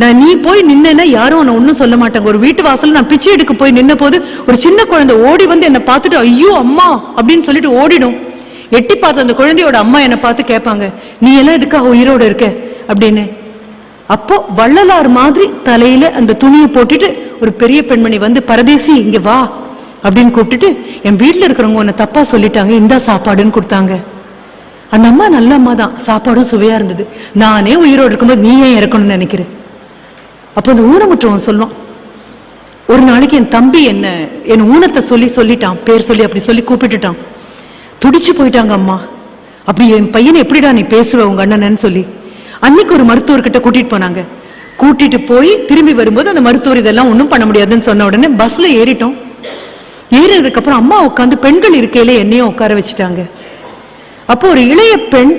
நான் நீ போய் நின்னா யாரும் உன்னை ஒன்றும் சொல்ல மாட்டாங்க. ஒரு வீட்டு வாசல் நான் பிச்சை எடுக்க போய் நின்ன போது ஒரு சின்ன குழந்தை ஓடி வந்து என்னை பார்த்துட்டு ஐயோ அம்மா அப்படின்னு சொல்லிட்டு ஓடிடும். எட்டி பார்த்த அந்த குழந்தையோட அம்மா என்னை பார்த்து கேட்பாங்க நீ எல்லாம் எதுக்காக உயிரோடு இருக்க? அப்படின்னு. அப்போ வள்ளலார் மாதிரி தலையில அந்த துணியை போட்டுட்டு ஒரு பெரிய பெண்மணி வந்து பரதேசி இங்க வா அப்படின்னு கூப்பிட்டுட்டு என் வீட்டில் இருக்கிறவங்க உன்னை தப்பா சொல்லிட்டாங்க இந்த சாப்பாடுன்னு கொடுத்தாங்க. அந்த அம்மா நல்ல அம்மா தான் சாப்பாடும் சுவையா இருந்தது. நானே உயிரோடு இருக்கும்போது நீ ஏன் இறக்கணும்னு நினைக்கிறேன் அப்போ அந்த ஊனமுற்றவன் சொல்லும் ஒரு நாளைக்கு என் தம்பி என்ன என் ஊனத்தை சொல்லி சொல்லிட்டான் பேர் சொல்லி அப்படி சொல்லி கூப்பிட்டுட்டான். துடிச்சு போயிட்டாங்க அம்மா. அப்படி என் பையனை எப்படிடா நீ பேசுவ உங்க அண்ணனன்னு சொல்லி. அன்னைக்கு ஒரு மருத்துவர்கிட்ட கூட்டிட்டு போனாங்க. கூட்டிட்டு போய் திரும்பி வரும்போது அந்த மருத்துவர் இதெல்லாம் ஒன்றும் பண்ண முடியாதுன்னு சொன்ன உடனே பஸ்ல ஏறிட்டோம். ஏறினதுக்கு அப்புறம் அம்மா உட்காந்து பெண்கள் இருக்கையில என்னையும் உட்கார வச்சுட்டாங்க. அப்போ ஒரு இளைய பெண்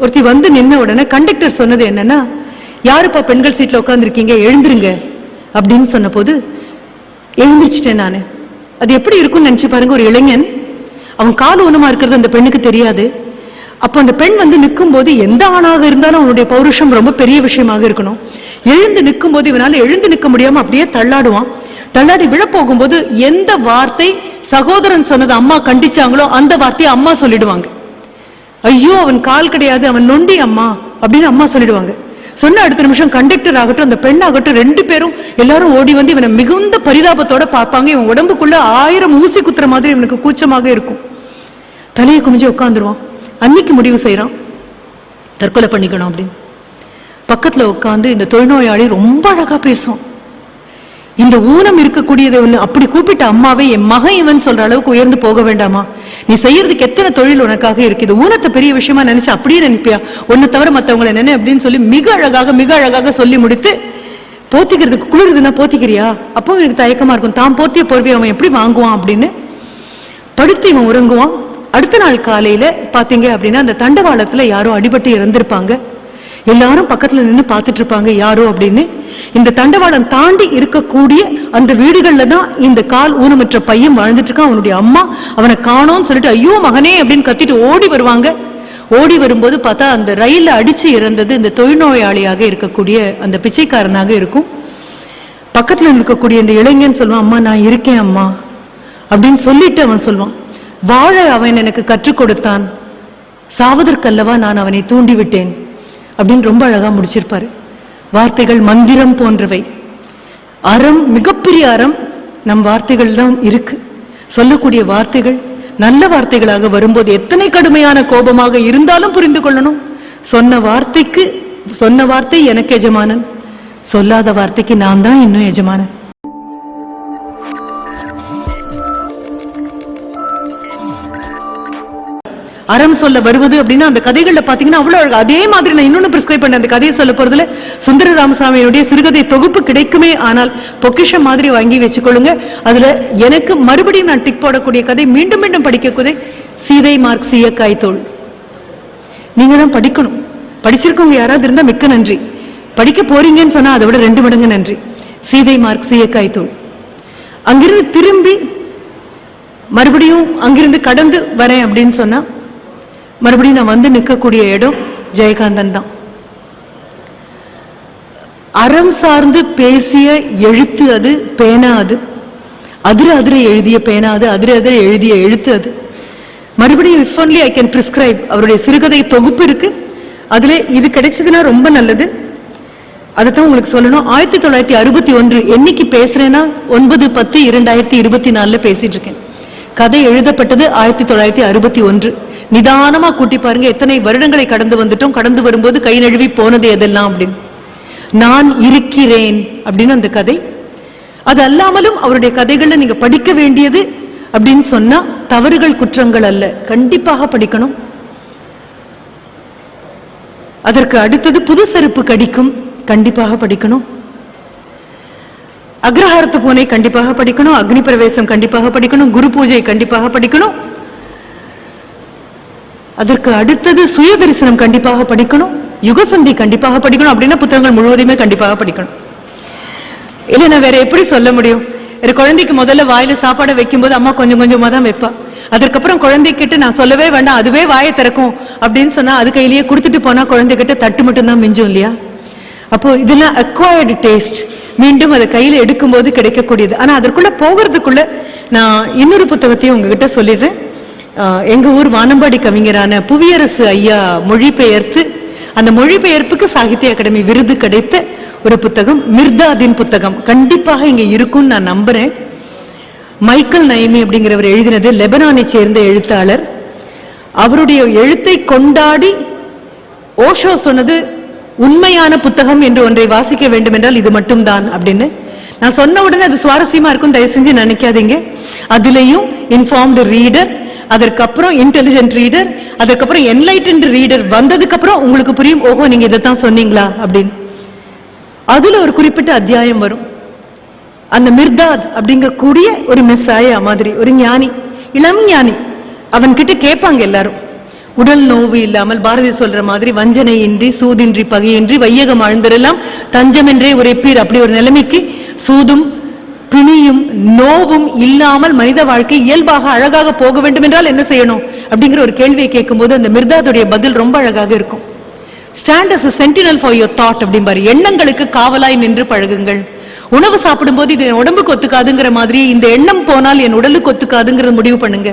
ஒருத்தி வந்து நின்ன உடனே கண்டக்டர் சொன்னது என்னன்னா யாருப்பா பெண்கள் சீட்டில் உட்காந்துருக்கீங்க எழுந்துருங்க. அப்படின்னு சொன்னபோது எழுந்திரிச்சிட்டேன் நான். அது எப்படி இருக்கும்னு நினச்சி பாருங்க ஒரு இளைஞன். அவன் கால் ஊனமாக இருக்கிறது அந்த பெண்ணுக்கு தெரியாது. அப்போ அந்த பெண் வந்து நிற்கும் போது எந்த ஆணாக இருந்தாலும் அவனுடைய பௌருஷம் ரொம்ப பெரிய விஷயமாக இருக்கணும். எழுந்து நிற்கும் போது இவனால் எழுந்து நிற்க முடியாமல் அப்படியே தள்ளாடுவான். தள்ளாடி விழ போகும்போது எந்த வார்த்தை சகோதரன் சொன்னது அம்மா கண்டிச்சாங்களோ அந்த வார்த்தையை அம்மா சொல்லிடுவாங்க. ஐயோ அவன் கால் கிடையாது அவன் நொண்டி அம்மா அப்படின்னு அம்மா சொல்லிடுவாங்க. சொன்ன அடுத்த நிமிஷம் கண்டக்டர் ஆகட்டும் அந்த பெண் ஆகட்டும் ரெண்டு பேரும் எல்லாரும் ஓடி வந்து இவனை மிகுந்த பரிதாபத்தோட பார்ப்பாங்க. இவன் உடம்புக்குள்ள ஆயிரம் ஊசி குத்துற மாதிரி இவனுக்கு கூச்சமாக இருக்கும். தலையை குமிஞ்சு உட்காந்துருவான் அன்னைக்கு முடிவு செய்கிறான் தற்கொலை பண்ணிக்கணும் அப்படின்னு. பக்கத்துல உட்காந்து இந்த தொழில்நோயாளி ரொம்ப அழகா பேசுவான். இந்த ஊனம் இருக்கக்கூடியது ஒன்று அப்படி கூப்பிட்ட அம்மாவை என் மகன் இவன் சொல்ற அளவுக்கு உயர்ந்து போக வேண்டாமா? நீ செய்யறதுக்கு எத்தனை தொழில் உனக்காக இருக்குது? ஊனத்தை பெரிய விஷயமா நினைச்சு அப்படியே நினைப்பியா? ஒன்னு தவிர மத்தவங்களை நினை அப்படின்னு சொல்லி மிக அழகாக மிக அழகாக சொல்லி முடித்து போத்திக்கிறதுக்கு குளிருதுன்னா போத்திக்கிறியா? அப்போ எனக்கு தயக்கமா இருக்கும். தான் போத்திய போர்வை அவன் எப்படி வாங்குவான் அப்படின்னு? படுத்து இவன் உறங்குவான். அடுத்த நாள் காலையில பாத்தீங்க அப்படின்னா அந்த தண்டவாளத்துல யாரோ அடிபட்டு இறந்திருப்பாங்க. எல்லாரும் பக்கத்துல நின்று பார்த்துட்டு இருப்பாங்க யாரோ அப்படின்னு. இந்த தண்டவாளம் தாண்டி இருக்கக்கூடிய அந்த வீடுகள்ல தான் இந்த கால் ஊனமற்ற பையன் வாழ்ந்துட்டு இருக்கான் அவனுடைய அம்மா அவனை காணோம்னு சொல்லிட்டு ஐயோ மகனே அப்படின்னு கத்திட்டு ஓடி வருவாங்க. ஓடி வரும்போது பார்த்தா அந்த ரயிலில் அடிச்சு இறந்தது இந்த தொழில்நோயாளியாக இருக்கக்கூடிய அந்த பிச்சைக்காரனாக இருக்கும். பக்கத்தில் இருக்கக்கூடிய இந்த இளைஞன் சொல்லுவான் அம்மா நான் இருக்கேன் அம்மா அப்படின்னு சொல்லிட்டு அவன் சொல்லுவான். வாழ அவன் எனக்கு கற்றுக் கொடுத்தான். சாவதற்கல்லவா நான் அவனை தூண்டிவிட்டேன். அப்படின்னு ரொம்ப அழகா முடிச்சிருப்பாரு. வார்த்தைகள் மந்திரம் போன்றவை. அறம் மிகப்பெரிய அறம் நம் வார்த்தைகள் தான் இருக்கு. சொல்லக்கூடிய வார்த்தைகள் நல்ல வார்த்தைகளாக வரும்போது எத்தனை கடுமையான கோபமாக இருந்தாலும் புரிந்து கொள்ளணும். சொன்ன வார்த்தைக்கு சொன்ன வார்த்தை எனக்கு எஜமானன். சொல்லாத வார்த்தைக்கு நான் தான் இன்னும் எஜமானன். அறம் சொல்ல வருவது அப்படின்னா அந்த கதைகளில் பார்த்தீங்கன்னா அவ்வளவு அதே மாதிரி நான் இன்னொன்னு பிரிஸ்கிரைப் பண்ணேன் அந்த கதையை சொல்ல போறதுல சுந்தர ராமசாமியினுடைய சிறுகதை தொகுப்பு கிடைக்குமே ஆனால் பொக்கிஷம் மாதிரி வாங்கி வச்சுக்கொள்ளுங்க. அதுல எனக்கு மறுபடியும் நான் டிக் போடக்கூடிய கதை மீண்டும் மீண்டும் படிக்கக்கூடிய சீதை மார்க் சீய காய்த்தோள் நீங்கள் தான் படிக்கணும். படிச்சிருக்கவங்க யாராவது இருந்தா மிக்க நன்றி. படிக்க போறீங்கன்னு சொன்னா அதை விட ரெண்டு மடங்கு நன்றி. சீதை மார்க் சீயக்காய் அங்கிருந்து திரும்பி மறுபடியும் அங்கிருந்து கடந்து வரேன் அப்படின்னு சொன்னா மறுபடியும் நான் வந்து நிற்கக்கூடிய இடம் ஜெயகாந்தன் தான். அறம் சார்ந்து பேசிய எழுத்து அது பேனா அது. அதிர அதிர எழுதிய பேனா அது அதிர அதிர எழுதிய எழுத்து அது. மறுபடியும் if only I can prescribe அவருடைய சிறுகதை தொகுப்பு இருக்கு. அதுல இது கிடைச்சதுன்னா ரொம்ப நல்லது. அதைத்தான் உங்களுக்கு சொல்லணும். ஆயிரத்தி தொள்ளாயிரத்தி அறுபத்தி ஒன்று என்னைக்கு பேசுறேன்னா ஒன்பது பத்து இரண்டாயிரத்தி இருபத்தி நாலுல பேசிட்டு இருக்கேன். கதை எழுதப்பட்டது ஆயிரத்தி தொள்ளாயிரத்தி அறுபத்தி ஒன்று. நிதானமா கூட்டி பாருங்க எத்தனை வருடங்களை கடந்து வந்துட்டோம் கடந்து வரும்போது கை நழுவி போனது எதெல்லாம் அப்படின்னு. நான் இருக்கிறேன் அப்படின்னு அந்த கதை. அது அல்லாமலும் அவருடைய கதைகளில் நீங்க படிக்க வேண்டியது அப்படின்னு சொன்னா தவறுகள் குற்றங்கள் அல்ல. கண்டிப்பாக படிக்கணும். அதற்கு அடுத்தது புது செருப்பு கடிக்கும். கண்டிப்பாக படிக்கணும். அக்ரஹாரத்து பூனை கண்டிப்பாக படிக்கணும் அக்னி பிரவேசம் கண்டிப்பாக படிக்கணும் குரு பூஜை கண்டிப்பாக படிக்கணும். அதற்கு அடுத்தது சுய தரிசனம் கண்டிப்பாக படிக்கணும் யுகசந்தி கண்டிப்பாக படிக்கணும் அப்படின்னா புத்தகங்கள் முழுவதுமே கண்டிப்பாக படிக்கணும். இல்லை நான் வேற எப்படி சொல்ல முடியும்? ஒரு குழந்தைக்கு முதல்ல வாயில சாப்பாடை வைக்கும்போது அம்மா கொஞ்சம் கொஞ்சமா தான் வைப்பா. அதற்கப்புறம் குழந்தைகிட்ட நான் சொல்லவே வேண்டாம் அதுவே வாயை திறக்கும் அப்படின்னு சொன்னா அது கையிலேயே கொடுத்துட்டு போனா குழந்தைகிட்ட தட்டு மட்டும் தான் மிஞ்சும் இல்லையா? அப்போ இதெல்லாம் அக்வயர்டு டேஸ்ட் மீண்டும் அதை கையில் எடுக்கும்போது கிடைக்கக்கூடியது. ஆனால் அதற்குள்ளே போகிறதுக்குள்ள நான் இன்னொரு புத்தகத்தையும் உங்ககிட்ட சொல்லிடுறேன். எங்கள் ஊர் வானம்பாடி கவிஞரான புவியரசு ஐயா மொழிபெயர்த்து அந்த மொழிபெயர்ப்புக்கு சாகித்ய அகாடமி விருது கிடைத்த ஒரு புத்தகம் மிர்தாதின் புத்தகம். கண்டிப்பாக இங்கே இருக்கும்னு நான் நம்புகிறேன் மைக்கேல் நைமி அப்படிங்கிறவர் எழுதினது லெபனானை சேர்ந்த எழுத்தாளர். அவருடைய எழுத்தை கொண்டாடி ஓஷோ சொன்னது உண்மையான புத்தகம் என்று ஒன்றை வாசிக்க வேண்டும் என்றால் இது மட்டும்தான் அப்படின்னு. நான் சொன்ன உடனே அது சுவாரஸ்யமா இருக்கும் தயவு செஞ்சு நினைக்காதீங்க. அதுலேயும் இன்ஃபார்ம்டு ரீடர் அதற்கப்புறம் இன்டெலிஜென்ட் ரீடர் அதுக்கப்புறம் என்லைட்டன்ட் ரீடர் வந்ததுக்கு அப்புறம் உங்களுக்கு புரியும் ஓஹோ நீங்க தான் சொன்னீங்களா அப்படின்னு. அதுல ஒரு குறிப்பிட்ட அத்தியாயம் வரும். அந்த மிர்தாத் அப்படிங்கக்கூடிய ஒரு மெஸ்ஸாயா மாதிரி ஒரு ஞானி இளம் ஞானி. அவன்கிட்ட கேட்பாங்க எல்லாரும். உடல் நோவு இல்லாமல் பாரதி சொல்ற மாதிரி வஞ்சனையின்றி சூதின்றி பகையின்றி வையகம் ஆழ்ந்திரலாம் தஞ்சமென்றே உரைப்பீர் அப்படி ஒரு நிலைமைக்கு சூதும் பிணியும் நோவும் இல்லாமல் மனித வாழ்க்கை இயல்பாக அழகாக போக வேண்டும் என்றால் என்ன செய்யணும்? அப்படிங்கிற ஒரு கேள்வியை கேட்கும்போது அந்த மிர்தாதுடைய பதில் ரொம்ப அழகாக இருக்கும். Stand as a sentinel for your thought அப்படிம்பாரு. எண்ணங்களுக்கு காவலாய் நின்று பழகுங்கள். உணவு சாப்பிடும்போது இது என் உடம்புக்கு ஒத்துக்காதுங்கிற மாதிரி இந்த எண்ணம் போனால் என் உடலுக்கு ஒத்துக்காதுங்கிறத முடிவு பண்ணுங்க.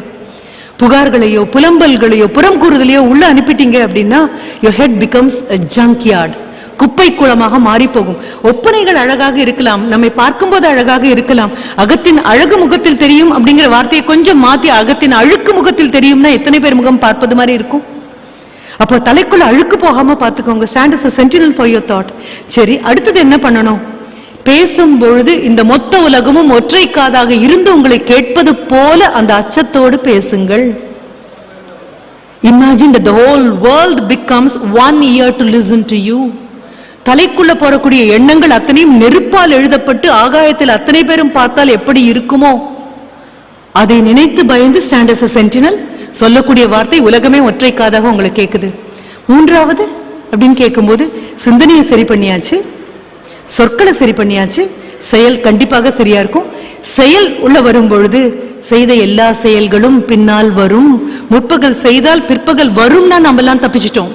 புகார்களையோ புலம்பல்களையோ புறம் கூறுதலையோ உள்ள அனுப்பிட்டீங்க அப்படின்னா your head becomes a junkyard குப்பை குளமாக மாறி போகும் ஒப்பனைகள் அழகாக இருக்கலாம். நம்மை பார்க்கும்போது அழகாக இருக்கலாம். அகத்தின் அழகு முகத்தில் தெரியும் அப்படிங்கிற வார்த்தையை கொஞ்சம் மாத்தி அகத்தின் அழுக்கு முகத்தில் தெரியும்னா எத்தனை பேர் முகம் பார்ப்பது மாதிரி இருக்கும்? அப்போ தலைக்குள்ள அழுக்கு போகாம பார்த்துக்கோங்க. Stand is sentinel for your thought சரி அடுத்தது என்ன பண்ணணும்? பேசும் பொழுது இந்த மொத்த உலகமும் ஒற்றை காதாக இருந்து உங்களை கேட்பது போல அந்த அச்சத்தோடு பேசுங்கள். Imagine the whole world becomes one ear to listen to you தலைக்குள்ள போறக்கூடிய எண்ணங்கள் அத்தனையும் நெருப்பால் எழுதப்பட்டு ஆகாயத்தில் அத்தனை பேரும் பார்த்தால் எப்படி இருக்குமோ? அதை நினைத்து பயந்து ஸ்டாண்ட் as சென்டினல் சொல்லக்கூடிய வார்த்தை உலகமே ஒற்றை காதாக உங்களுக்கு கேட்குது மூன்றாவது அப்படின்னு கேட்கும்போது சிந்தனையை சரி பண்ணியாச்சு. சொற்களை சரி பண்ணியாச்சு. செயல் கண்டிப்பாக சரியா இருக்கும். செயல் உள்ள வரும் பொழுது செய்த எல்லா செயல்களும் பின்னால் வரும். முற்பகல் செய்தால் பிற்பகல் வரும்னா நம்ம எல்லாம் தப்பிச்சிட்டோம்.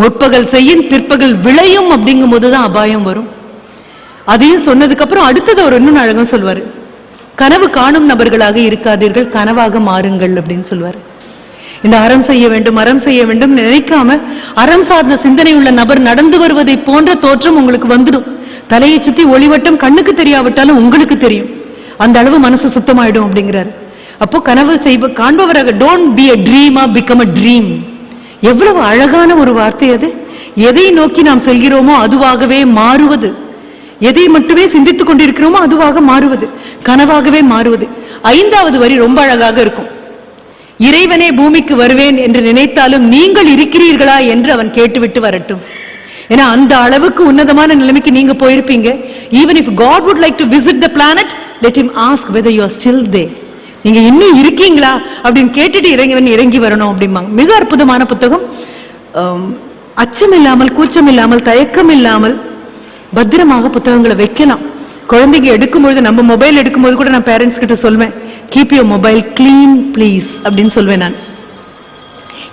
முற்பகல் செய்யும் பிற்பகல் விளையும் அப்படிங்கும் போதுதான் அபாயம் வரும். அதையும் சொன்னதுக்கு அப்புறம் அடுத்தது அவர் இன்னும் அழகம் சொல்வாரு. கனவு காணும் நபர்களாக இருக்காதீர்கள் கனவாக மாறுங்கள் அப்படின்னு சொல்வாரு. இந்த அறம் செய்ய வேண்டும் அறம் செய்ய வேண்டும் நினைக்காம அறம் சார்ந்த சிந்தனை உள்ள நபர் நடந்து வருவதை போன்ற தோற்றம் உங்களுக்கு வந்துடும். தலையை சுத்தி ஒளிவட்டம் கண்ணுக்கு தெரியாவிட்டாலும் உங்களுக்கு தெரியும். அந்த அளவு மனசு சுத்தமாயிடும் அப்படிங்கிறாரு. அப்போ கனவு செய்வ காண்பவராக don't be a dreamer become a dream எவ்வளவு அழகான ஒரு வார்த்தை அது. எதை நோக்கி நாம் செல்கிறோமோ அதுவாகவே மாறுவது. எதை மட்டுமே சிந்தித்துக் கொண்டிருக்கிறோமோ அதுவாக மாறுவது. கனவாகவே மாறுவது. ஐந்தாவது வரி ரொம்ப அழகாக இருக்கும். இறைவனே பூமிக்கு வருவேன் என்று நினைத்தாலும் நீங்கள் இருக்கிறீர்களா என்று அவன் கேட்டுவிட்டு வரட்டும். ஏன்னா அந்த அளவுக்கு உன்னதமான நிலைமைக்கு நீங்க போயிருப்பீங்க. Even if God would like to visit the planet let him ask whether you are still there நீங்க இன்னும் இருக்கீங்களா அப்படின்னு கேட்டுட்டு இறங்கிவன் இறங்கி வரணும் அப்படிம்பாங்க. மிக அற்புதமான புத்தகம். அச்சம் இல்லாமல் கூச்சம் இல்லாமல் தயக்கம் இல்லாமல் பத்திரமாக புத்தகங்களை வைக்கலாம். குழந்தைங்க எடுக்கும்பொழுது நம்ம மொபைல் எடுக்கும்போது கூட நான் பேரண்ட்ஸ் கிட்ட சொல்வேன். Keep your mobile clean please அப்படின்னு சொல்வேன் நான்.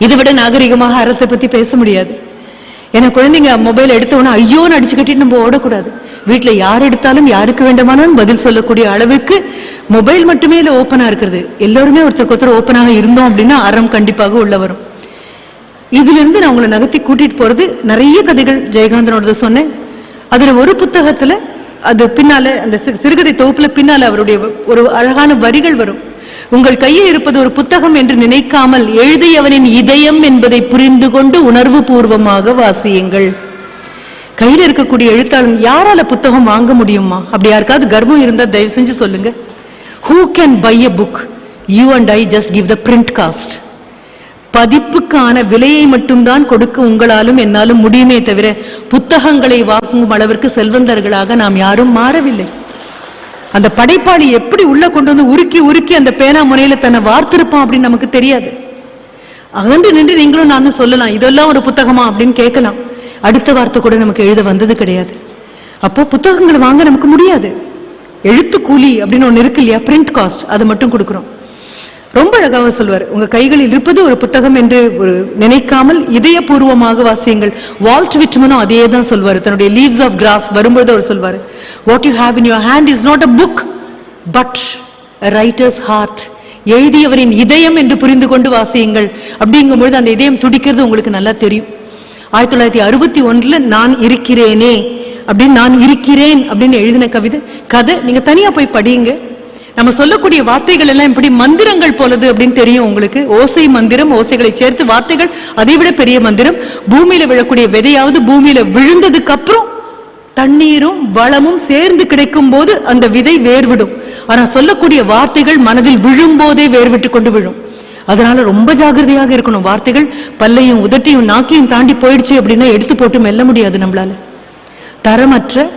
இதை விட நாகரிகமாக அறத்தை பற்றி பேச முடியாது. ஏன்னா குழந்தைங்க மொபைல் எடுத்த உடனே ஐயோன்னு அடிச்சு கட்டிட்டு நம்ம ஓடக்கூடாது. வீட்டில் யார் எடுத்தாலும் யாருக்கு வேண்டுமானாலும் பதில் சொல்லக்கூடிய அளவுக்கு மொபைல் மட்டுமே இல்லை ஓப்பனாக இருக்கிறது. எல்லாருமே ஒருத்தருக்கு ஒருத்தர் ஓப்பனாக இருந்தோம் அப்படின்னா அறம் கண்டிப்பாக உள்ள வரும். இதுலேருந்து நான் உங்களை நகர்த்தி கூட்டிகிட்டு போகிறது நிறைய கதைகள் ஜெயகாந்தனோடத சொன்னேன். அதில் ஒரு புத்தகத்தில் அது பின்னால அந்த சிறுகதை தொகுப்புல பின்னால அவருடைய ஒரு அழகான வரிகள் வரும். உங்கள் கையில் இருப்பது ஒரு புத்தகம் என்று நினைக்காமல் எழுதியவனின் இதயம் என்பதை புரிந்து கொண்டு உணர்வு பூர்வமாக வாசியுங்கள். கையில் இருக்கக்கூடிய எழுத்தாளன் யாரால புத்தகம் வாங்க முடியுமா? அப்படி யாருக்காவது கர்வம் இருந்தா தயவு செஞ்சு சொல்லுங்க. Who can buy a book you and I just give the print cost பதிப்புக்கான விலையை மட்டும்தான் கொடுக்க உங்களாலும் என்னாலும் முடியுமே தவிர புத்தகங்களை வாங்கும் அளவிற்கு செல்வந்தர்களாக நாம் யாரும் மாறவில்லை. அந்த படைப்பாளி எப்படி உள்ள கொண்டு வந்து உருக்கி உருக்கி அந்த பேனா முனையில தன்னை வார்த்திருப்பான் அப்படின்னு நமக்கு தெரியாது. அகன்று நின்று நீங்களும் நானும் சொல்லலாம் இதெல்லாம் ஒரு புத்தகமா? அப்படின்னு கேட்கலாம். அடுத்த வார்த்தை கூட நமக்கு எழுத வந்தது கிடையாது. அப்போ புத்தகங்களை வாங்க நமக்கு முடியாது. எழுத்து கூலி அப்படின்னு ஒன்று இருக்கு இல்லையா? பிரிண்ட் காஸ்ட் அதை மட்டும் கொடுக்குறோம். ரொம்ப அழகாக சொல்வார். உங்க கைகளில் இருப்பது ஒரு புத்தகம் என்று ஒரு நினைக்காமல் இதயபூர்வமாக வாசியுங்கள். வால்ட் விட்மனும் அதே தான் சொல்வார். தன்னுடைய லீவ்ஸ் ஆஃப் கிராஸ் வரும்போது அவர் சொல்வார். What you have in your hand is not a book but writer's heart எழுதியவரின் இதயம் என்று புரிந்து கொண்டு வாசியுங்கள். அப்படிங்கும்பொழுது அந்த இதயம் துடிக்கிறது உங்களுக்கு நல்லா தெரியும். ஆயிரத்தி தொள்ளாயிரத்தி அறுபத்தி ஒன்றில் நான் இருக்கிறேனே அப்படின்னு நான் இருக்கிறேன் அப்படின்னு எழுதின கவிதை. கதை நீங்கள் தனியாக போய் படியுங்க. நம்ம சொல்லக்கூடிய வார்த்தைகள் எல்லாம் இப்படி மந்திரங்கள் போலது அப்படின்னு தெரியும் உங்களுக்கு. ஓசை மந்திரம் ஓசைகளை சேர்த்து வார்த்தைகள் அதை விட பெரிய மந்திரம். பூமியில விழக்கூடிய விதையாவது பூமியில விழுந்ததுக்கு அப்புறம் தண்ணீரும் வளமும் சேர்ந்து கிடைக்கும் போது அந்த விதை வேர்விடும். ஆனா சொல்லக்கூடிய வார்த்தைகள் மனதில் விழும்போதே வேர்விட்டு கொண்டு விழும். அதனால ரொம்ப ஜாகிரதையாக இருக்கணும். வார்த்தைகள் பல்லையும் உதட்டையும் நாக்கையும் தாண்டி போயிடுச்சு அப்படின்னா எடுத்து போட்டு மெல்ல முடியாது நம்மளால. தரமற்ற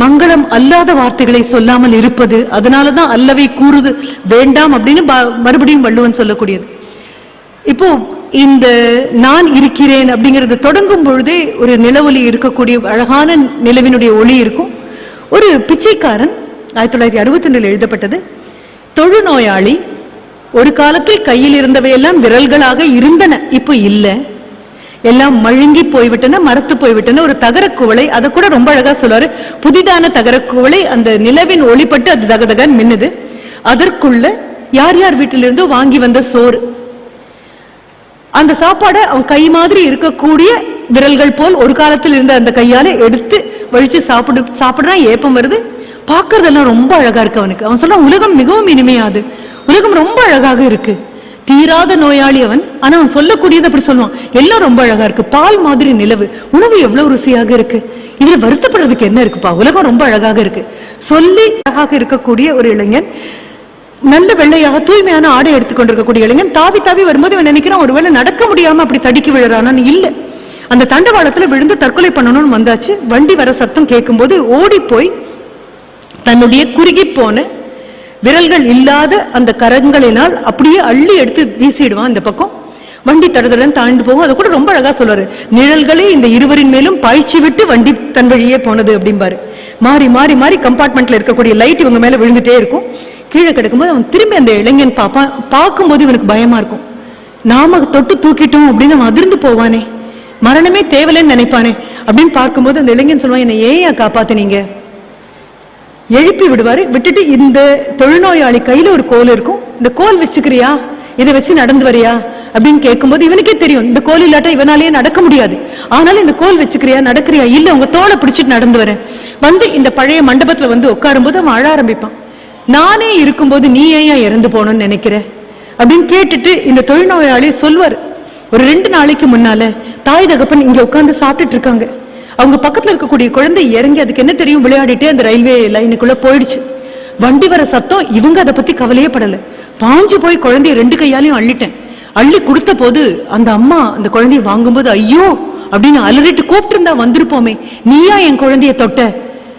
மங்களம் அல்லாத வார்த்தைகளை சொல்லாமல் இருப்பது அதனாலதான் அல்லவை கூறுது. வேண்டாம் அப்படின்னு மறுபடியும் வள்ளுவன் சொல்லக்கூடியது. இப்போ இந்த நான் இருக்கிறேன் அப்படிங்கிறது தொடங்கும் பொழுதே ஒரு நிலவொலி இருக்கக்கூடிய அழகான நிலவினுடைய ஒளி இருக்கும். ஒரு பிச்சைக்காரன் ஆயிரத்தி தொள்ளாயிரத்தி அறுபத்தி ரெண்டில் எழுதப்பட்டது தொழுநோயாளி ஒரு காலத்தில் கையில் இருந்தவையெல்லாம் விரல்களாக இருந்தன இப்போ இல்லை. எல்லாம் மழுங்கி போய்விட்டன மரத்து போய்விட்டன. ஒரு தகரக்குவளை அதை கூட ரொம்ப அழகா சொல்றாரு புதிதான தகரக்குவளை அந்த நிலவின் ஒளிப்பட்டு அது தகதகன் மின்னுது. அதற்குள்ள யார் யார் வீட்டிலிருந்தோ வாங்கி வந்த சோறு. அந்த சாப்பாடை அவன் கை மாதிரி இருக்கக்கூடிய விரல்கள் போல் ஒரு காலத்தில் இருந்த அந்த கையால எடுத்து வழிச்சு சாப்பிடு சாப்பிடுறான் ஏப்பம் வருது. பார்க்கறதெல்லாம் ரொம்ப அழகா இருக்கு அவனுக்கு. அவன் சொல்றான் உலகம் மிகவும் இனிமையாது. உலகம் ரொம்ப அழகாக இருக்கு. தீராத நோயாளி அவன். ஆனா அவன் சொல்லக்கூடியது அப்படி சொல்லுவான். எல்லாம் ரொம்ப அழகா இருக்கு. பால் மாதிரி நிலவு. உணவு எவ்வளவு ருசியாக இருக்கு. இதுல வருத்தப்படுறதுக்கு என்ன இருக்குப்பா? உலகம் ரொம்ப அழகாக இருக்கு. சொல்லி அழகாக இருக்கக்கூடிய ஒரு இளைஞன் நல்ல வெள்ளையாக தூய்மையான ஆடை எடுத்துக்கொண்டிருக்கக்கூடிய இளைஞன் தாவி தாவி வரும்போது இவன் நினைக்கிறான் ஒருவேளை நடக்க முடியாம அப்படி தடுக்கி விழுறானான்னு இல்ல. அந்த தண்டவாளத்துல விழுந்து தற்கொலை பண்ணணும்னு வந்தாச்சு. வண்டி வர சத்தம் கேட்கும்போது ஓடி போய் தன்னுடைய குறுகி போன விரல்கள் இல்லாத அந்த கரங்களினால் அப்படியே அள்ளி எடுத்து வீசிடுவான் இந்த பக்கம். வண்டி தடதடன் தாண்டி போகும். அது கூட ரொம்ப அழகா சொல்றாரு நிழல்களே இந்த இருவரின் மேலும் பாய்ச்சி விட்டு வண்டி தன் வழியே போனது அப்படிம்பாரு. மாறி மாறி மாறி கம்பார்ட்மெண்ட்ல இருக்கக்கூடிய லைட் இவங்க மேல விழுந்துட்டே இருக்கும். கீழே கிடக்கும்போது அவன் திரும்பி அந்த இளைஞன் பார்ப்பான் பார்க்கும்போது இவனுக்கு பயமா இருக்கும். நாம தொட்டு தூக்கிட்டோம் அப்படின்னு அவன் அதிர்ந்து போவானே. மரணமே தேவலைன்னு நினைப்பானே அப்படின்னு பார்க்கும்போது அந்த இளைஞன் சொல்லுவான் என்னை ஏன் காப்பாத்தினீங்க? எழுப்பி விடுவாரு. விட்டுட்டு இந்த தொழுநோயாளி கையில ஒரு கோல் இருக்கும். இந்த கோல் வச்சுக்கிறியா? இதை வச்சு நடந்து வரியா? அப்படின்னு கேட்கும்போது இவனுக்கே தெரியும். இந்த கோல் இல்லாட்டா இவனாலேயே நடக்க முடியாது. ஆனாலும் இந்த கோல் வச்சுக்கிறியா? நடக்கிறியா? இல்ல உங்க தோலை பிடிச்சிட்டு நடந்து வரேன். வந்து இந்த பழைய மண்டபத்துல வந்து உட்காரும்போது அவன் அழ ஆரம்பிப்பான். நானே இருக்கும்போது நீ ஏன் இறந்து போகணும்னு நினைக்கிற? அப்படின்னு கேட்டுட்டு இந்த தொழுநோயாளி சொல்வார். ஒரு ரெண்டு நாளைக்கு முன்னால தாய் தகப்பன் இங்க உட்காந்து சாப்பிட்டுட்டு இருக்காங்க. அவங்க பக்கத்தில் இருக்கக்கூடிய குழந்தை இறங்கி அதுக்கு என்ன தெரியும்? விளையாடிட்டு அந்த ரயில்வே லைனுக்குள்ள போயிடுச்சு. வண்டி வர சத்தம் இவங்க அதை பத்தி கவலையே படலை. பாஞ்சு போய் குழந்தைய ரெண்டு கையாலையும் அள்ளிட்டேன். அள்ளி கொடுத்த போது அந்த அம்மா அந்த குழந்தைய வாங்கும்போது ஐயோ! அப்படின்னு அலறிட்டு கூப்பிட்டு இருந்தா வந்திருப்போமே. நீயா என் குழந்தைய தொட்ட?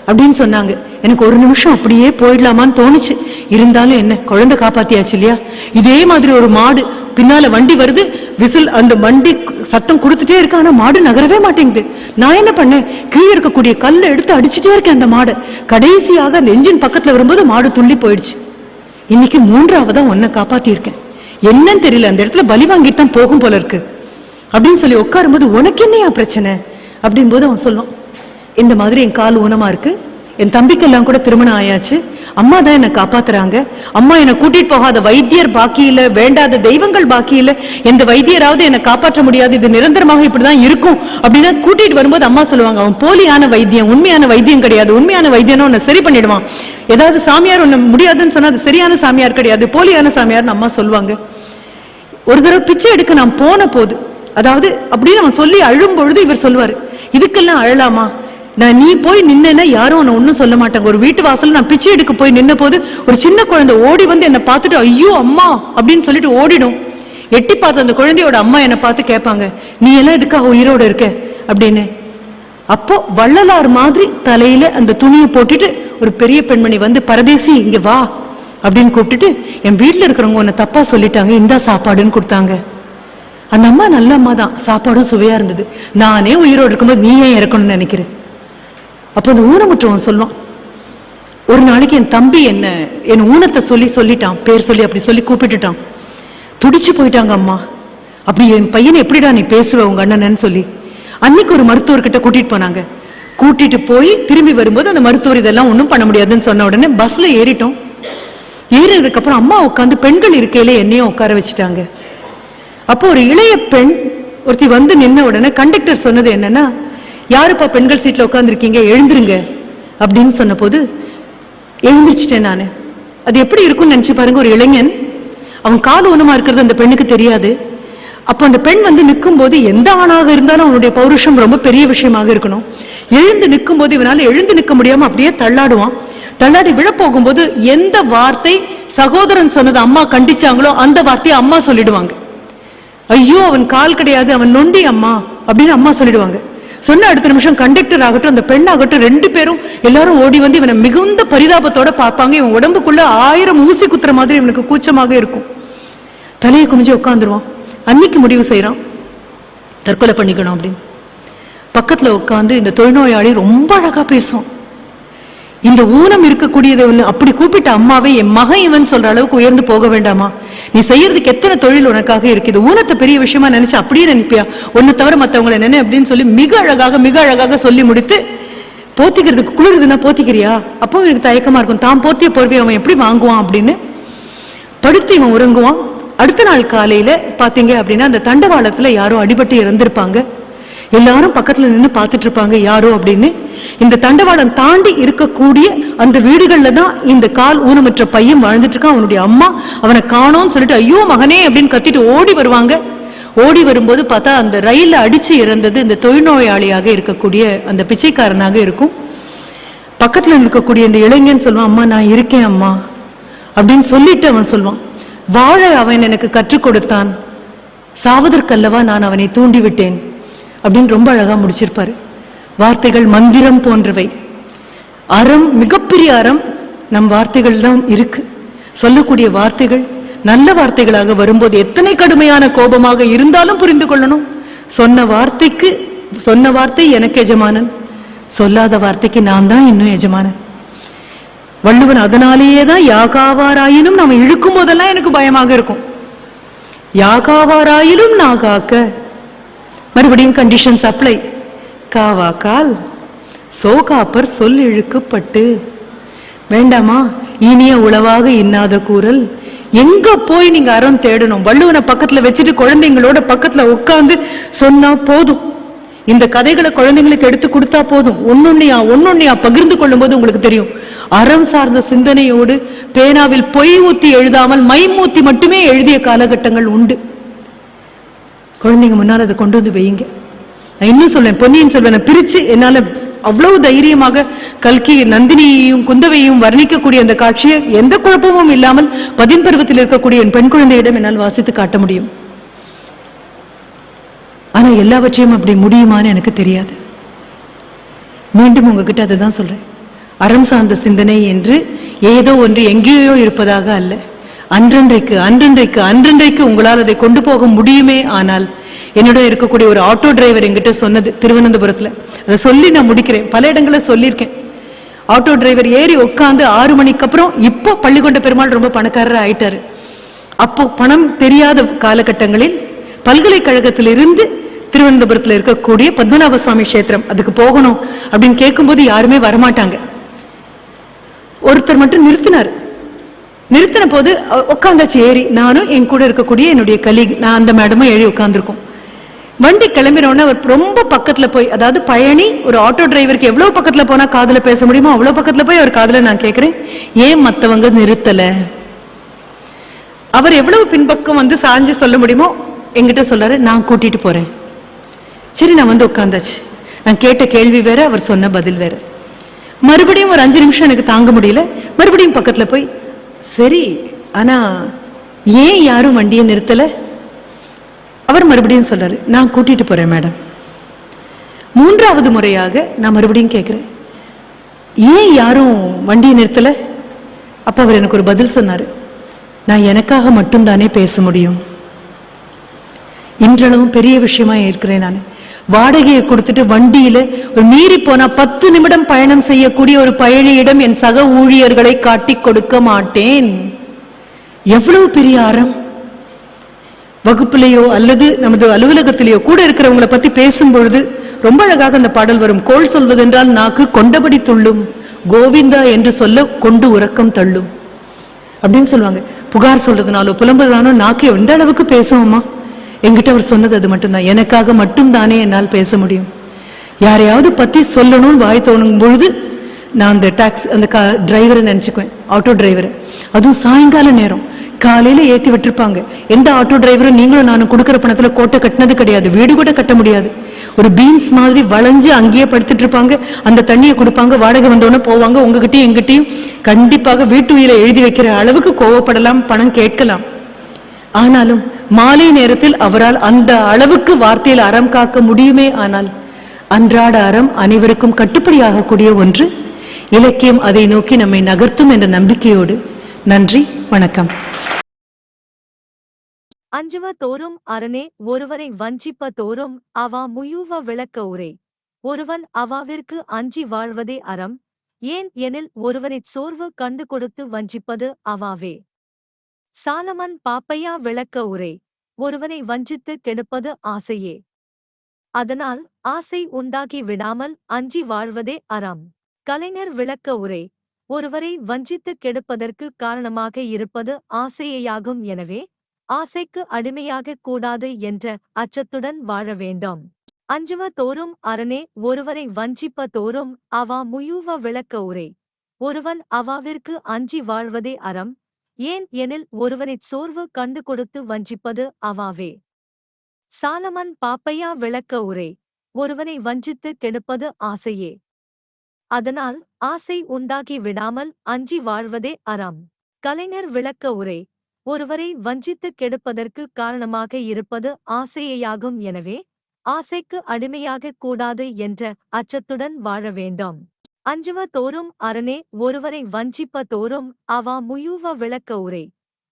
அப்படின்னு சொன்னாங்க. எனக்கு ஒரு நிமிஷம் அப்படியே போயிடலாமான்னு தோணுச்சு. இருந்தாலும் என்ன குழந்தை காப்பாத்தியாச்சு இல்லையா? இதே மாதிரி ஒரு மாடு பின்னால வண்டி வருது. விசில் அந்த வண்டி சத்தம் கொடுத்துட்டே இருக்கு ஆனா மாடு நகரவே மாட்டேங்குது. நான் என்ன பண்ணேன்? கீழே இருக்கக்கூடிய கல்லை எடுத்து அடிச்சுட்டே இருக்கேன் அந்த மாடு. கடைசியாக அந்த என்ஜின் பக்கத்துல வரும்போது மாடு துள்ளி போயிடுச்சு. இன்னைக்கு மூன்றாவதா உன்னை காப்பாத்திருக்கேன் என்னன்னு தெரியல அந்த இடத்துல பலி வாங்கிட்டு தான் போகும் போல இருக்கு. அப்படின்னு சொல்லி உட்காரும்போது உனக்கு என்னையா பிரச்சனை? அப்படின் போது அவன் சொல்லுவான் இந்த மாதிரி என் கால் ஊனமா இருக்கு. என் தம்பிக்கெல்லாம் கூட திருமணம் ஆயாச்சு. அம்மா தான் என்னை காப்பாத்துறாங்க. அம்மா என்னை கூட்டிட்டு போகாத வைத்தியர் பாக்கி இல்ல வேண்டாத தெய்வங்கள் பாக்கி இல்ல. எந்த வைத்தியராவது என்னை காப்பாற்ற முடியாது. இது நிரந்தரமாக இப்படிதான் இருக்கும் அப்படின்னா கூட்டிட்டு வரும்போது அம்மா சொல்லுவாங்க அவன் போலியான வைத்தியம் உண்மையான வைத்தியம் கிடையாது. உண்மையான வைத்தியம்னு உன்னை சரி பண்ணிடுவான். ஏதாவது சாமியார் உன்னை முடியாதுன்னு சொன்னா அது சரியான சாமியார் கிடையாது. போலியான சாமியார்னு அம்மா சொல்லுவாங்க. ஒரு தடவை பிச்சை எடுக்க நான் போன போது அதாவது அப்படின்னு அவன் சொல்லி அழும் பொழுது இவர் சொல்லுவார் இதுக்கெல்லாம் அழலாமா? நான் நீ போய் நின்னா யாரும் உன்னை ஒன்றும் சொல்ல மாட்டாங்க. ஒரு வீட்டு வாசல் நான் பிச்சை எடுக்க போய் நின்ன போது ஒரு சின்ன குழந்தை ஓடி வந்து என்னை பார்த்துட்டு ஐயோ அம்மா அப்படின்னு சொல்லிட்டு ஓடிடும். எட்டி பார்த்த அந்த குழந்தையோட அம்மா என்னை பார்த்து கேட்பாங்க நீ எல்லாம் இதுக்காக உயிரோடு இருக்க? அப்படின்னு. அப்போ வள்ளலார் மாதிரி தலையில அந்த துணியை போட்டுட்டு ஒரு பெரிய பெண்மணி வந்து பரதேசி இங்க வா அப்படின்னு கூப்பிட்டுட்டு என் வீட்டில் இருக்கிறவங்க உன்னை தப்பா சொல்லிட்டாங்க இந்தா சாப்பாடுன்னு கொடுத்தாங்க. அந்த அம்மா நல்ல அம்மா தான் சாப்பாடும் சுவையா இருந்தது. நானே உயிரோடு இருக்கும்போது நீ ஏன் இறக்கணும்னு நினைக்கிறேன் அப்போ அந்த ஊனமுற்றவன் சொல்லுவான் ஒரு நாளைக்கு என் தம்பி என்ன என் ஊனத்தை சொல்லி சொல்லிட்டான் பேர் சொல்லி அப்படி சொல்லி கூப்பிட்டுட்டான். துடிச்சு போயிட்டாங்க அம்மா. அப்படி என் பையனை எப்படிடா நீ பேசுவ உங்க அண்ணனன்னு சொல்லி. அன்னைக்கு ஒரு மருத்துவர்கிட்ட கூட்டிட்டு போனாங்க. கூட்டிட்டு போய் திரும்பி வரும்போது அந்த மருத்துவர் இதெல்லாம் ஒன்றும் பண்ண முடியாதுன்னு சொன்ன உடனே பஸ்ல ஏறிட்டோம். ஏறினதுக்கு அப்புறம் அம்மா உட்காந்து பெண்கள் இருக்கையில என்னையும் உட்கார வச்சுட்டாங்க. அப்போ ஒரு இளைய பெண் ஒருத்தி வந்து நின்ன உடனே கண்டக்டர் சொன்னது என்னன்னா யாருப்பா பெண்கள் சீட்ல உட்காந்துருக்கீங்க எழுந்துருங்க. அப்படின்னு சொன்னபோது எழுந்திருச்சிட்டேன் நான். அது எப்படி இருக்கும்னு நினைச்சு பாருங்க ஒரு இளைஞன். அவன் கால் ஊனமாக இருக்கிறது அந்த பெண்ணுக்கு தெரியாது. அப்போ அந்த பெண் வந்து நிற்கும்போது எந்த ஆணாக இருந்தாலும் அவனுடைய பௌருஷம் ரொம்ப பெரிய விஷயமாக இருக்கணும். எழுந்து நிற்கும்போது இவனால எழுந்து நிற்க முடியாமல் அப்படியே தள்ளாடுவான். தள்ளாடி விழப்போகும்போது எந்த வார்த்தை சகோதரன் சொன்னது அம்மா கண்டிச்சாங்களோ அந்த வார்த்தையை அம்மா சொல்லிடுவாங்க. ஐயோ அவன் கால் கிடையாது அவன் நொண்டி அம்மா அப்படின்னு அம்மா சொல்லிடுவாங்க. சொன்ன அடுத்த நிமிஷம் கண்டக்டர் ஆகட்டும் அந்த பெண் ஆகட்டும் ரெண்டு பேரும் எல்லாரும் ஓடி வந்து இவனை மிகுந்த பரிதாபத்தோட பார்ப்பாங்க. இவன் உடம்புக்குள்ள ஆயிரம் ஊசி குத்துற மாதிரி இவனுக்கு கூச்சமாக இருக்கும். தலையை குமிஞ்சு உட்காந்துருவான் அன்னைக்கு முடிவு செய்கிறான் தற்கொலை பண்ணிக்கணும் அப்படின்னு. பக்கத்துல உட்காந்து இந்த தொழில்நோயாளி ரொம்ப அழகா பேசுவான். இந்த ஊனம் இருக்கக்கூடியது ஒன்று அப்படி கூப்பிட்ட அம்மாவே என் மகன் இவன் சொல்ற அளவுக்கு உயர்ந்து போக வேண்டாமா? நீ செய்யறதுக்கு எத்தனை தொழில் உனக்காக இருக்குது ஊனத்தை பெரிய விஷயமா நினைச்சு அப்படியே நினைப்பியா? ஒன்னு தவிர மற்றவங்களை நினை அப்படின்னு சொல்லி மிக அழகாக மிக அழகாக சொல்லி முடித்து போத்திக்கிறதுக்கு குளிருதுன்னா போத்திக்கிறியா? அப்போ எனக்கு தயக்கமா இருக்கும். தான் போர்த்திய போர்வை அவன் எப்படி வாங்குவான்? அப்படின்னு படுத்து இவன் உறங்குவான். அடுத்த நாள் காலையில பாத்தீங்க அப்படின்னா அந்த தண்டவாளத்துல யாரோ அடிபட்டு இறந்திருப்பாங்க. எல்லாரும் பக்கத்துல நின்று பார்த்துட்டு இருப்பாங்க யாரோ அப்படின்னு. இந்த தண்டவாளம் தாண்டி இருக்கக்கூடிய அந்த வீடுகள்ல தான் இந்த கால் ஊனமற்ற பையன் வாழ்ந்துட்டு இருக்கான் அவனுடைய அம்மா அவனை காணோம்னு சொல்லிட்டு ஐயோ மகனே அப்படின்னு கத்திட்டு ஓடி வருவாங்க. ஓடி வரும்போது பார்த்தா அந்த ரயிலில் அடிச்சு இறந்தது இந்த தொழில்நோயாளியாக இருக்கக்கூடிய அந்த பிச்சைக்காரனாக இருக்கும். பக்கத்தில் இருக்கக்கூடிய இந்த இளைஞன் சொல்லுவான் அம்மா நான் இருக்கேன் அம்மா அப்படின்னு சொல்லிட்டு அவன் சொல்லுவான் வாழ அவன் எனக்கு கற்றுக் கொடுத்தான். சாவதற்கல்லவா நான் அவனை தூண்டிவிட்டேன். அப்படின்னு ரொம்ப அழகாக முடிச்சிருப்பார். வார்த்தைகள் மந்திரம் போன்றவை. அறம் மிகப்பெரிய அறம் நம் வார்த்தைகள் தான் இருக்கு. சொல்லக்கூடிய வார்த்தைகள் நல்ல வார்த்தைகளாக வரும்போது எத்தனை கடுமையான கோபமாக இருந்தாலும் புரிந்து கொள்ளணும். சொன்ன வார்த்தைக்கு சொன்ன வார்த்தை எனக்கு எஜமானன். சொல்லாத வார்த்தைக்கு நான் தான் இன்னும் எஜமானன். வள்ளுவன் அதனாலேயே தான் யாகாவாராயினும் நாம் இழுக்கும் போதெல்லாம் எனக்கு பயமாக இருக்கும். யாகாவாராயிலும் நான் காக்க மறுபடியும் கண்டிஷன்ஸ் அப்ளை காவா கால் சோகாப்பர் சொல் இழுக்கப்பட்டு. வேண்டாமா இனிய உளவாக இன்னாத கூறல். எங்க போய் நீங்க அறம் தேடணும்? வள்ளுவனை பக்கத்துல வச்சுட்டு குழந்தைங்களோட பக்கத்துல உட்காந்து சொன்னா போதும். இந்த கதைகளை குழந்தைங்களுக்கு எடுத்து கொடுத்தா போதும். ஒன்னொன்னையா ஒன்னொன்னையா பகிர்ந்து கொள்ளும் போது உங்களுக்கு தெரியும். அறம் சார்ந்த சிந்தனையோடு பேனாவில் பொய் ஊத்தி எழுதாமல் மைமூத்தி மட்டுமே எழுதிய காலகட்டங்கள் உண்டு. குழந்தைங்க முன்னால் அதை கொண்டு வந்து வையுங்க. நான் இன்னும் சொல்றேன் பொன்னியின் செல்வனை பிரித்து என்னால் அவ்வளவு தைரியமாக கல்கி நந்தினியையும் குந்தவையும் வர்ணிக்கக்கூடிய அந்த காட்சியை எந்த குழப்பமும் இல்லாமல் பதின் பருவத்தில் இருக்கக்கூடிய என் பெண் குழந்தையிடம் என்னால் வாசித்து காட்ட முடியும். ஆனால் எல்லாவற்றையும் அப்படி முடியுமான்னு எனக்கு தெரியாது. மீண்டும் உங்ககிட்ட அதை தான் சொல்கிறேன் அறம் சார்ந்த சிந்தனை என்று ஏதோ ஒன்று எங்கேயோ இருப்பதாக அல்ல. அன்றன்றைக்கு அன்றன்றைக்கு அன்றன்றைக்கு உங்களால் அதை கொண்டு போக முடியுமே ஆனால் என்னோட இருக்கக்கூடிய ஒரு ஆட்டோ டிரைவர் என்கிட்ட சொன்னது திருவனந்தபுரத்துல. அதை சொல்லி நான் முடிக்கிறேன். பல இடங்களில் சொல்லியிருக்கேன். ஆட்டோ டிரைவர் ஏறி உட்காந்து ஆறு மணிக்கு அப்புறம் இப்போ பள்ளிக்கொண்ட பெருமாள் ரொம்ப பணக்காரர் ஆயிட்டாரு. அப்போ பணம் தெரியாத காலகட்டங்களில் பல்கலைக்கழகத்திலிருந்து திருவனந்தபுரத்துல இருக்கக்கூடிய பத்மநாப சுவாமி கஷேத்திரம் அதுக்கு போகணும் அப்படின்னு கேட்கும்போது யாருமே வரமாட்டாங்க. ஒருத்தர் மட்டும் நிறுத்தினார். நிறுத்தின போது உட்காந்தாச்சு ஏறி. நானும் என் கூட இருக்கக்கூடிய என்னுடைய கலீக் நான் அந்த மேடமும் ஏறி உட்காந்துருக்கோம் வண்டி கிளம்பினோடனே அவர் ரொம்ப பக்கத்தில் போய் அதாவது பயணி ஒரு ஆட்டோ டிரைவருக்கு எவ்வளோ பக்கத்தில் போனால் காதில் பேச முடியுமோ அவ்வளோ பக்கத்தில் போய் அவர் காதில் நான் கேட்குறேன் ஏன் மற்றவங்க நிறுத்தலை? அவர் எவ்வளவு பின்பக்கம் வந்து சாஞ்சு சொல்ல முடியுமோ எங்கிட்ட சொல்லாரு நான் கூட்டிட்டு போறேன். சரி நான் வந்து உட்காந்தாச்சு நான் கேட்ட கேள்வி வேற அவர் சொன்ன பதில் வேற. மறுபடியும் ஒரு அஞ்சு நிமிஷம் எனக்கு தாங்க முடியல. மறுபடியும் பக்கத்தில் போய் சரி ஆனா ஏன் யாரும் வண்டியை நிறுத்தல? அவர் மறுபடியும் சொல்றாரு நான் கூட்டிட்டு போறேன் மேடம். மூன்றாவது முறையாக நான் மறுபடியும் கேட்கிறேன் ஏன் யாரும் வண்டியை நிறுத்தல? அப்ப அவர் எனக்கு ஒரு பதில் சொன்னாரு நான் எனக்காக மட்டும்தானே பேச முடியும். இன்றளவும் பெரிய விஷயமா இருக்கிறேன் நான். வாடகையை கொடுத்துட்டு வண்டியில ஒரு மீறி போனா பத்து நிமிடம் பயணம் செய்யக்கூடிய ஒரு பயணியிடம் என் சக ஊழியர்களை காட்டிக் கொடுக்க மாட்டேன். எவ்வளவு பெரிய அறம்? வகுப்பிலேயோ அல்லது நமது அலுவலகத்திலேயோ கூட இருக்கிறவங்களை பத்தி பேசும் பொழுது ரொம்ப அழகாக அந்த பாடல் வரும். கோல் சொல்வதென்றால் நாக்கு கொண்டபடி துள்ளும் கோவிந்தா என்று சொல்ல கொண்டு உறக்கம் தள்ளும். அப்படின்னு சொல்லுவாங்க. புகார் சொல்றதுனாலோ புலம்புறதுனாலோ நாக்கு எந்த அளவுக்கு பேசுவோமா எங்கிட்ட அவர் சொன்னது அது மட்டும்தான். எனக்காக மட்டும்தானே என்னால் பேச முடியும். யாரையாவது பற்றி சொல்லணும்னு வாய் தோணும் பொழுது நான் அந்த டாக்ஸி அந்த கா டிரைவரை நினச்சிக்குவேன். ஆட்டோ டிரைவரை. அதுவும் சாயங்கால நேரம். காலையில் ஏற்றி விட்டுருப்பாங்க. எந்த ஆட்டோ டிரைவரும் நீங்களும் நானும் கொடுக்குற பணத்தில் கோட்டை கட்டினது கிடையாது. வீடு கூட கட்ட முடியாது. ஒரு பீன்ஸ் மாதிரி வளைஞ்சு அங்கேயே படுத்துட்டு இருப்பாங்க அந்த தண்ணியை கொடுப்பாங்க. வாடகை வந்தோடனே போவாங்க. உங்ககிட்டயும் எங்கிட்டையும் கண்டிப்பாக வீட்டு உயிரை எழுதி வைக்கிற அளவுக்கு கோவப்படலாம் பணம் கேட்கலாம். ஆனாலும் மாலை நேரத்தில் அவரால் அந்த அளவுக்கு வார்த்தையில் அறம் காக்க முடியுமே ஆனால் அன்றாட அறம் அனைவருக்கும் கட்டுப்படியாகக்கூடிய ஒன்று. இலக்கியம் அதை நோக்கி நம்மை நகர்த்தும் என்ற நம்பிக்கையோடு. நன்றி வணக்கம். அஞ்சுவ தோறும் அரணே ஒருவரை வஞ்சிப்ப தோறும் அவா முயூவ விளக்க உரை. ஒருவன் அவாவிற்கு அஞ்சி வாழ்வதே அறம். ஏன் எனில் ஒருவனை சோர்வு கண்டு கொடுத்து வஞ்சிப்பது அவாவே. சாலமன் பாப்பையா விளக்க உரை ஒருவனை வஞ்சித்து கெடுப்பது ஆசையே. அதனால் ஆசை உண்டாகி விடாமல் அஞ்சி வாழ்வதே அறம். கலைஞர் விளக்க உரை ஒருவரை வஞ்சித்து கெடுப்பதற்கு காரணமாக இருப்பது ஆசையேயாகும் எனவே ஆசைக்கு அடிமையாகக் கூடாது என்ற அச்சத்துடன் வாழ வேண்டும். அஞ்சுவ தோறும் அரணே ஒருவரை வஞ்சிப்ப தோறும் அவா முயுவ விளக்க உரை ஒருவன் அவாவிற்கு அஞ்சி வாழ்வதே அறம். ஏன் எனில் ஒருவனைச் சோர்வு கண்டு கொடுத்து வஞ்சிப்பது அவாவே. சாலமன் பாப்பையா விளக்க உரை ஒருவனை வஞ்சித்து கெடுப்பது ஆசையே. அதனால் ஆசை உண்டாகி விடாமல் அஞ்சி வாழ்வதே அறம். கலைஞர் விளக்க உரை ஒருவரை வஞ்சித்து கெடுப்பதற்கு காரணமாக இருப்பது ஆசையேயாகும் எனவே ஆசைக்கு அடிமையாகக் கூடாது என்ற அச்சத்துடன் வாழ வேண்டும். அஞ்சுவ தோறும் அரணே ஒருவரை வஞ்சிப்ப தோறும் அவா முயுவ விளக்க உரை.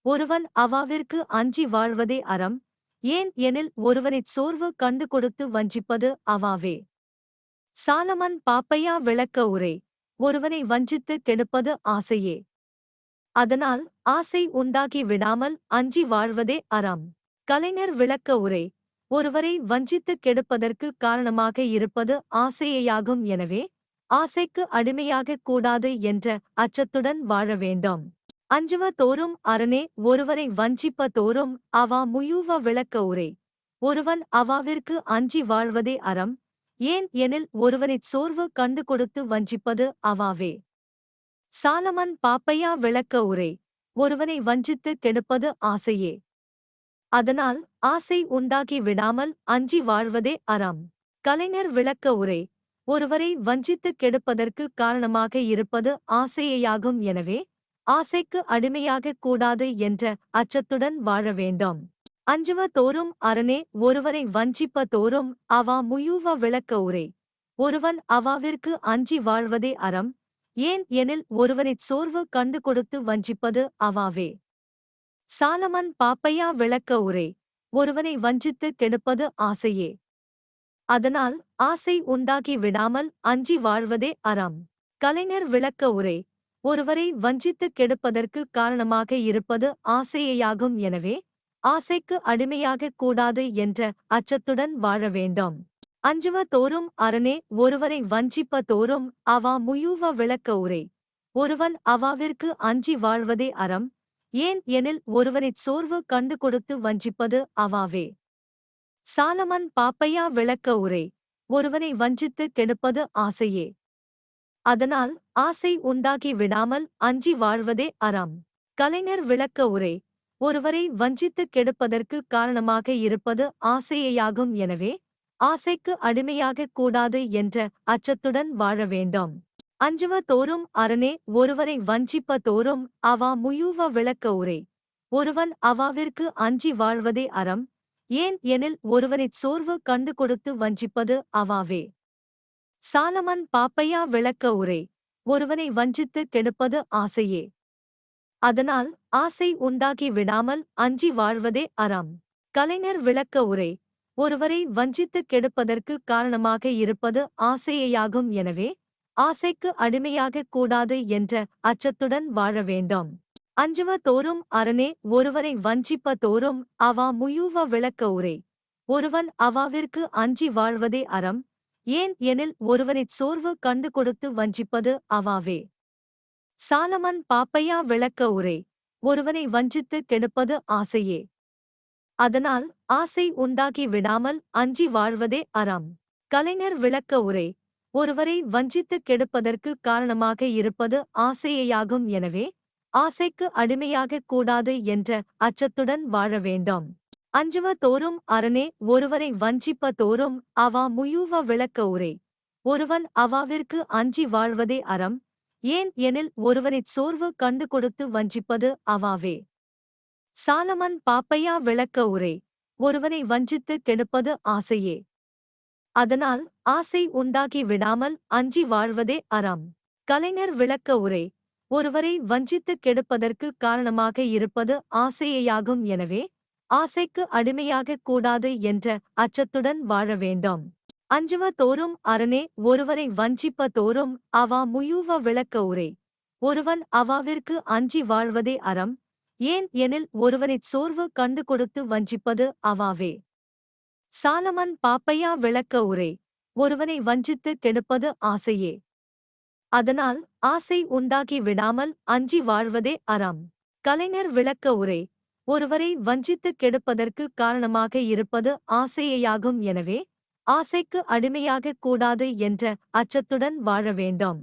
ஒருவன் அவாவிற்கு அஞ்சி வாழ்வதே அறம். ஏன் எனில் ஒருவனைச் சோர்வு கண்டு கொடுத்து வஞ்சிப்பது அவாவே. சாலமன் பாப்பையா விளக்க உரை. ஒருவனை வஞ்சித்து கெடுப்பது ஆசையே. அதனால் ஆசை உண்டாகி விடாமல் அஞ்சி வாழ்வதே அறம். கலைஞர் விளக்க உரை. ஒருவரை வஞ்சித்து கெடுப்பதற்கு காரணமாக இருப்பது ஆசையேயாகும் எனவே ஆசைக்கு அடிமையாகக் கூடாது என்ற அச்சத்துடன் வாழ வேண்டும். அஞ்சுவ தோறும் அரணே ஒருவரை வஞ்சிப்ப தோறும் அவா முயூவ விளக்க உரை. ஒருவன் அவாவிற்கு அஞ்சி வாழ்வதே அறம். ஏன் எனில் ஒருவனைச் சோர்வு கண்டு கொடுத்து வஞ்சிப்பது அவாவே. சாலமன் பாப்பையா விளக்க உரை. ஒருவனை வஞ்சித்து கெடுப்பது ஆசையே. அதனால் ஆசை உண்டாகி விடாமல் அஞ்சி வாழ்வதே அறம். கலைஞர் விளக்க உரை. ஒருவரை வஞ்சித்து கெடுப்பதற்கு காரணமாக இருப்பது ஆசையேயாகும் எனவே ஆசைக்கு அடிமையாகக் கூடாது என்ற அச்சத்துடன் வாழ வேண்டும். அஞ்சுவ தோறும் அரணே ஒருவரை வஞ்சிப்ப தோறும் அவா முயூவ விளக்க உரை. ஒருவன் அவாவிற்கு அஞ்சி வாழ்வதே அறம் ஏன் எனில் ஒருவனைச் சோர்வு கண்டு கொடுத்து வஞ்சிப்பது அவாவே. சாலமன் பாப்பையா விளக்க உரை. ஒருவனை வஞ்சித்து கெடுப்பது ஆசையே. அதனால் ஆசை உண்டாகி விடாமல் அஞ்சி வாழ்வதே அறம். கலைஞர் விளக்க உரை ஒருவரை வஞ்சித்து கெடுப்பதற்கு காரணமாக இருப்பது ஆசையேயாகும் எனவே ஆசைக்கு அடிமையாகக் கூடாது என்ற அச்சத்துடன் வாழ வேண்டும். அஞ்சுவ தோறும் அரணே ஒருவரை வஞ்சிப்ப தோறும் அவா முயுவ விளக்க உரை ஒருவன் அவாவிற்கு அஞ்சி வாழ்வதே அறம் ஏன் எனில் ஒருவனைச் சோர்வு கண்டு கொடுத்து வஞ்சிப்பது அவாவே. சாலமன் பாப்பையா விளக்க உரை ஒருவனை வஞ்சித்து கெடுப்பது ஆசையே. அதனால் ஆசை உண்டாகி விடாமல் அஞ்சி வாழ்வதே அறம். கலைஞர் விளக்க உரை ஒருவரை வஞ்சித்து கெடுப்பதற்கு காரணமாக இருப்பது ஆசையேயாகும் எனவே ஆசைக்கு அடிமையாகக் கூடாது என்ற அச்சத்துடன் வாழ வேண்டும். அஞ்சுவ தோறும் அரணே ஒருவரை வஞ்சிப்ப தோறும் அவா முயூவ விளக்க உரை ஒருவன் அவாவிற்கு அஞ்சி வாழ்வதே அறம். ஏன் எனில் ஒருவனைச் சோர்வு கண்டு கொடுத்து வஞ்சிப்பது அவாவே. சாலமன் பாப்பையா விளக்க உரை ஒருவனை வஞ்சித்து கெடுப்பது ஆசையே. அதனால் ஆசை உண்டாகி விடாமல் அஞ்சி வாழ்வதே அறம். கலைஞர் விளக்க உரை ஒருவரை வஞ்சித்துக் கெடுப்பதற்கு காரணமாக இருப்பது ஆசையேயாகும் எனவே ஆசைக்கு அடிமையாகக் கூடாது என்ற அச்சத்துடன் வாழ வேண்டும். அஞ்சுவ தோறும் அரணே ஒருவரை வஞ்சிப்ப தோறும் அவா முயூவ விளக்க உரை. ஒருவன் அவாவிற்கு அஞ்சி வாழ்வதே அறம். ஏன் எனில் ஒருவனைச் சோர்வு கண்டு கொடுத்து வஞ்சிப்பது அவாவே. சாலமன் பாப்பையா விளக்க உரை. ஒருவனை வஞ்சித்து கெடுப்பது ஆசையே. அதனால் ஆசை உண்டாகி விடாமல் அஞ்சி வாழ்வதே அறம். கலைஞர் விளக்க உரை. ஒருவரை வஞ்சித்து கெடுப்பதற்கு காரணமாக இருப்பது ஆசையேயாகும் எனவே ஆசைக்கு அடிமையாகக் கூடாது என்ற அச்சத்துடன் வாழ வேண்டும். அஞ்சுவ தோறும் அரணே ஒருவரை வஞ்சிப்ப தோறும் அவா முயூவ விளக்க உரை. ஒருவன் அவாவிற்கு அஞ்சி வாழ்வதே அறம். ஏன் எனில் ஒருவனைச் சோர்வு கண்டு கொடுத்து வஞ்சிப்பது அவாவே. சாலமன் பாப்பையா விளக்க உரை. ஒருவனை வஞ்சித்து கெடுப்பது ஆசையே. அதனால் ஆசை உண்டாகி விடாமல் அஞ்சி வாழ்வதே அறம். கலைஞர் விளக்க உரை. ஒருவரை வஞ்சித்து கெடுப்பதற்கு காரணமாக இருப்பது ஆசையேயாகும். எனவே ஆசைக்கு அடிமையாகக் கூடாது என்ற அச்சத்துடன் வாழ வேண்டும். அஞ்சுவ தோறும் அரணே ஒருவரை வஞ்சிப்ப தோறும் அவா முயூவ விளக்க உரை. ஒருவன் அவாவிற்கு அஞ்சி வாழ்வதே அறம். ஏன் எனில் ஒருவனைச் சோர்வு கண்டு கொடுத்து வஞ்சிப்பது அவாவே. சாலமன் பாப்பையா விளக்க உரை. ஒருவனை வஞ்சித்து கெடுப்பது ஆசையே. அதனால் ஆசை உண்டாகி விடாமல் அஞ்சி வாழ்வதே அறம். கலைஞர் விளக்க உரை. ஒருவரை வஞ்சித்து கெடுப்பதற்கு காரணமாக இருப்பது ஆசையேயாகும் எனவே ஆசைக்கு அடிமையாகக் கூடாது என்ற அச்சத்துடன் வாழ வேண்டும்.